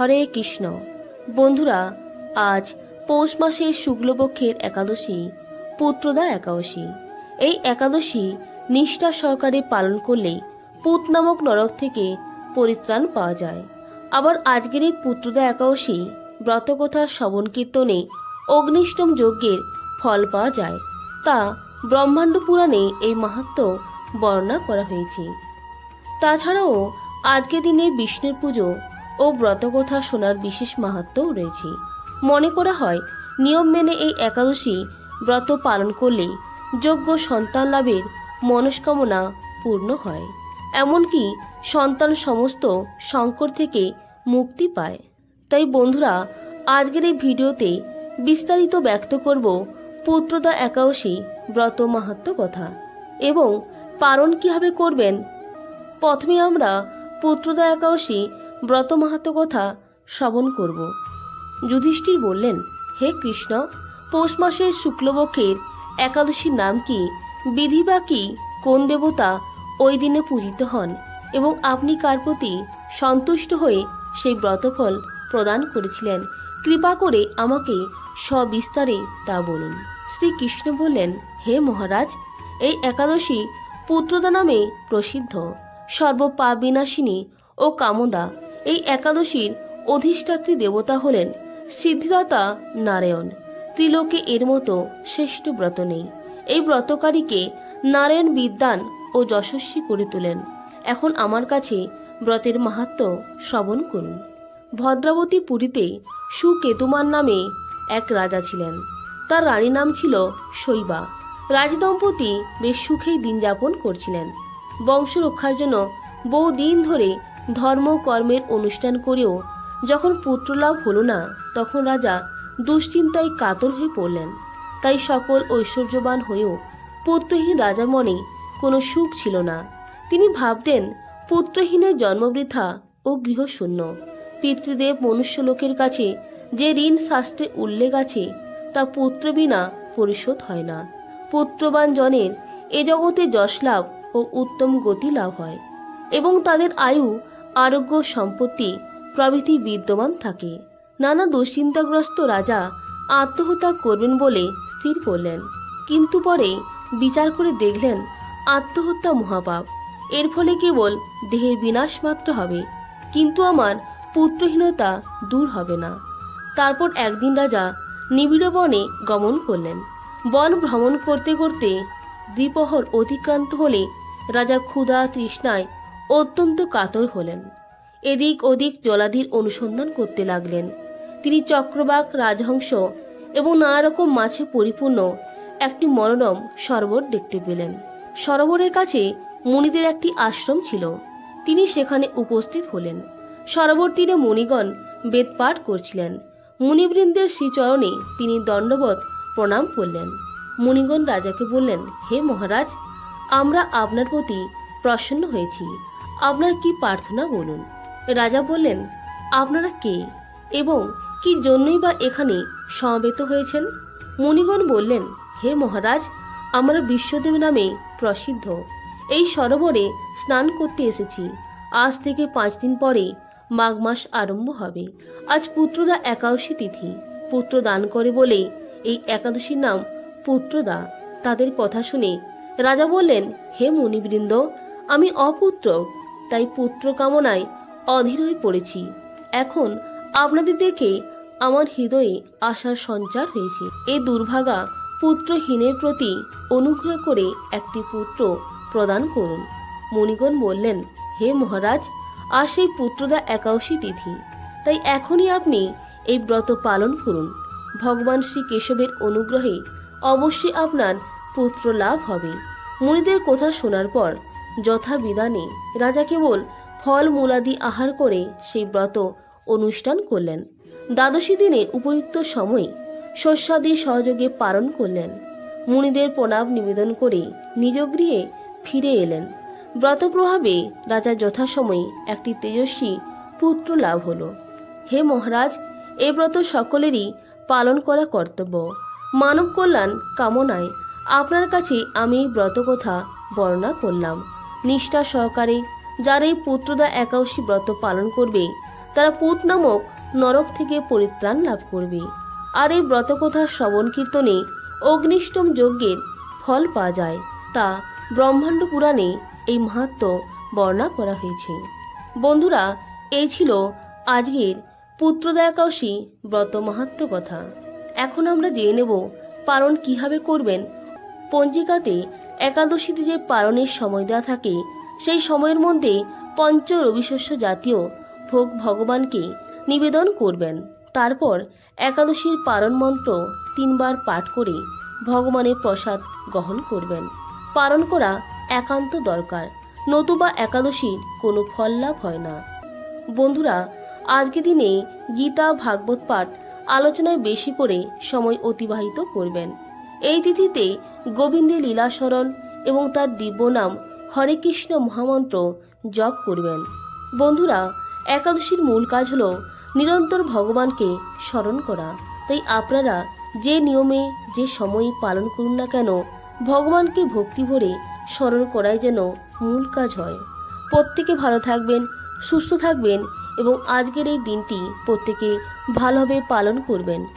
হরে কৃষ্ণ। বন্ধুরা, আজ পৌষ মাসের শুক্লপক্ষের একাদশী, পুত্রদা একাদশী। এই একাদশী নিষ্ঠা সহকারে পালন করলে পুত নামক নরক থেকে পরিত্রাণ পাওয়া যায়। আবার আজকের এই পুত্রদা একাদশী ব্রতকথা, শ্রবণ কীর্তনে অগ্নিষ্টম যজ্ঞের ফল পাওয়া যায়। তা ব্রহ্মাণ্ড পুরাণে এই মাহাত্ম্য বর্ণনা করা হয়েছে। তাছাড়াও আজকে দিনে বিষ্ণুর পুজো ও ব্রতকথা শোনার বিশেষ মাহাত্ম্যও রয়েছে। মনে করা হয়, নিয়ম মেনে এই একাদশী ব্রত পালন করলে যোগ্য সন্তান লাভের মনস্কামনা পূর্ণ হয়। এমনকি সন্তান সমস্ত সংকট থেকে মুক্তি পায়। তাই বন্ধুরা, আজকের এই ভিডিওতে বিস্তারিত ব্যক্ত করব পুত্রদা একাদশী ব্রত মাহাত্ম্য কথা এবং পালন কীভাবে করবেন। প্রথমে আমরা পুত্রদা একাদশী ব্রত মাহাত্ম কথা শ্রবণ করব। যুধিষ্ঠির বললেন, হে কৃষ্ণ, পৌষ মাসের শুক্লপক্ষের একাদশীর নাম কি, বিধি বা কি, কোন দেবতা ওই দিনে পূজিত হন, এবং আপনি কার প্রতি সন্তুষ্ট হয়ে সেই ব্রতফল প্রদান করেছিলেন? কৃপা করে আমাকে সবিস্তারে তা বলুন। শ্রীকৃষ্ণ বললেন, হে মহারাজ, এই একাদশী পুত্রদা নামে প্রসিদ্ধ। সর্বপাপ বিনাশিনী ও কামদা এই একাদশীর অধিষ্ঠাত্রী দেবতা হলেন সিদ্ধিদাতা নারায়ণ। ত্রিলোকে এর মতো শ্রেষ্ঠ ব্রত নেই। এই ব্রতকারীকে নারায়ণ বিদ্যান ও যশস্বী করে তোলেন। এখন আমার কাছে ব্রতের মাহাত্ম্য শ্রবণ করুন। ভদ্রাবতী পুরীতে সুকেতুমান নামে এক রাজা ছিলেন। তার রানীর নাম ছিল শৈবা। রাজদম্পতি বেশ সুখেই দিন যাপন করছিলেন। বংশ রক্ষার জন্য বহু দিন ধরে ধর্ম কর্মের অনুষ্ঠান করেও যখন পুত্রলাভ হলো না, তখন রাজা দুশ্চিন্তায় কাতর হয়ে পড়লেন। তাই সকল ঐশ্বর্যবান হয়েও পুত্রহীন রাজা মনে কোনো সুখ ছিল না। তিনি ভাবতেন, পুত্রহীনের জন্মবৃথা ও গৃহশূন্য। পিতৃদেব মনুষ্যলোকের কাছে যে ঋণ শাস্ত্রে উল্লেখ আছে, তা পুত্র বিনা পরিশোধ হয় না। পুত্রবান জনের এ জগতে যশ লাভ ও উত্তম গতি লাভ হয় এবং তাদের আয়ু আরোগ্য সম্পত্তি প্রভৃতি বিদ্যমান থাকে। নানা দুশ্চিন্তাগ্রস্ত রাজা আত্মহত্যা করবেন বলে স্থির করলেন। কিন্তু পরে বিচার করে দেখলেন আত্মহত্যা মহাপাপ। এর ফলে কেবল দেহের বিনাশ মাত্র হবে। কিন্তু আমার পুত্রহীনতা দূর হবে না। তারপর একদিন রাজা নিবিড় বনে গমন করলেন। বন ভ্রমণ করতে করতে দ্বিপহর অতিক্রান্ত হলে রাজা ক্ষুধা তৃষ্ণায় অত্যন্ত কাতর হলেন। এদিক ওদিক জলাধির অনুসন্ধান করতে লাগলেন। তিনি চক্রবাক, রাজহংস এবং নানা রকম মাছে পরিপূর্ণ একটি মনোরম সরোবর দেখতে পেলেন। সরোবরের কাছে মুনিদের একটি আশ্রম ছিল। তিনি সেখানে উপস্থিত হলেন। সরোবর তীরে মুনিগণ বেদপাঠ করছিলেন। মুনিবৃন্দের শ্রীচরণে তিনি দণ্ডবত প্রণাম করলেন। মুনিগণ রাজাকে বললেন, হে মহারাজ, আমরা আপনার প্রতি প্রসন্ন হয়েছি। আপনার কি প্রার্থনা বলুন? রাজা বললেন, আপনারা কে এবং কি জন্যই বা এখানে সমবেত হয়েছেন? মুনিগণ বললেন, হে মহারাজ, আমরা বিশ্বদেব নামে প্রসিদ্ধ। এই সরোবরে স্নান করতে এসেছি। আজ থেকে পাঁচ দিন পরে মাঘ মাস আরম্ভ হবে। আজ পুত্রদা একাদশী তিথি। পুত্র দান করে বলে এই একাদশীর নাম পুত্রদা। তাদের কথা শুনে রাজা বললেন, হে মণিবৃন্দ আমি অপুত্র তাই পুত্র কামনায় অধীর হয়ে পড়েছি। এখন আপনাদের দেখে আমার হৃদয়ে আশার সঞ্চার হয়েছে। এই দুর্ভাগা পুত্রহীনের প্রতি অনুগ্রহ করে একটি পুত্র প্রদান করুন। মণিগণ বললেন, হে মহারাজ আর সেই পুত্রদা একাদশী তিথি। তাই এখনই আপনি এই ব্রত পালন করুন। ভগবান শ্রী কেশবের অনুগ্রহে অবশ্যই আপনার পুত্র লাভ হবে। মুনিদের কথা শোনার পর যথাবিধানে রাজা কেবল ফল মূলাদি আহার করে সেই ব্রত অনুষ্ঠান করলেন। দ্বাদশী দিনে উপযুক্ত সময়ে শস্যাদি সহযোগে পালন করলেন। মুনিদের প্রণাম নিবেদন করে নিজ গৃহে ফিরে এলেন। ব্রত প্রভাবে রাজা যথাসময়ে একটি তেজস্বী পুত্র লাভ হলো। হে মহারাজ, এ ব্রত সকলেরই পালন করা কর্তব্য। মানব কল্যাণ কামনায় আপনার কাছে আমি ব্রত কথা বর্ণনা করলাম। নিষ্ঠা সহকারে যারা এই পুত্রদা একাদশী ব্রত পালন করবে, তারা পুত নামক নরক থেকে পরিত্রাণ লাভ করবে। আর এই ব্রতকথা শ্রবণ কীর্তনে অগ্নিষ্টম যজ্ঞের ফল পাওয়া যায়, তা ব্রহ্মাণ্ড পুরাণে এই মাহাত্ম বর্ণনা করা হয়েছে। বন্ধুরা, এই ছিল আজকের পুত্রদা একাদশী ব্রত মাহাত্ম কথা। এখন আমরা জেনে নেব পালন কীভাবে করবেন পঞ্জিকাতে একাদশীতে যে পালনের সময় দেওয়া থাকে, সেই সময়ের মধ্যে পঞ্চ রবিশস্য জাতীয় ভোগ ভগবানকে নিবেদন করবেন। তারপর একাদশীর পালন মন্ত্র তিনবার পাঠ করে ভগবানের প্রসাদ গ্রহণ করবেন। পালন করা একান্ত দরকার, নতুবা একাদশীর কোনো ফল লাভ হয় না। বন্ধুরা আজকে দিনে গীতা ভাগবত পাঠ আলোচনায় বেশি করে সময় অতিবাহিত করবেন। এই তিথিতে গোবিন্দের লীলাস্মরণ এবং তার দিব্য নাম হরে কৃষ্ণ মহামন্ত্র জপ করবেন। বন্ধুরা, একাদশীর মূল কাজ হলো নিরন্তর ভগবানকে স্মরণ করা। তাই আপনারা যে নিয়মে, যে সময় পালন করুন না কেন, ভগবানকে ভক্তি ভরে স্মরণ করাই যেন মূল কাজ হয়। প্রত্যেকে ভালো থাকবেন, সুস্থ থাকবেন এবং আজকের এই দিনটি প্রত্যেকে ভালোভাবে পালন করবেন।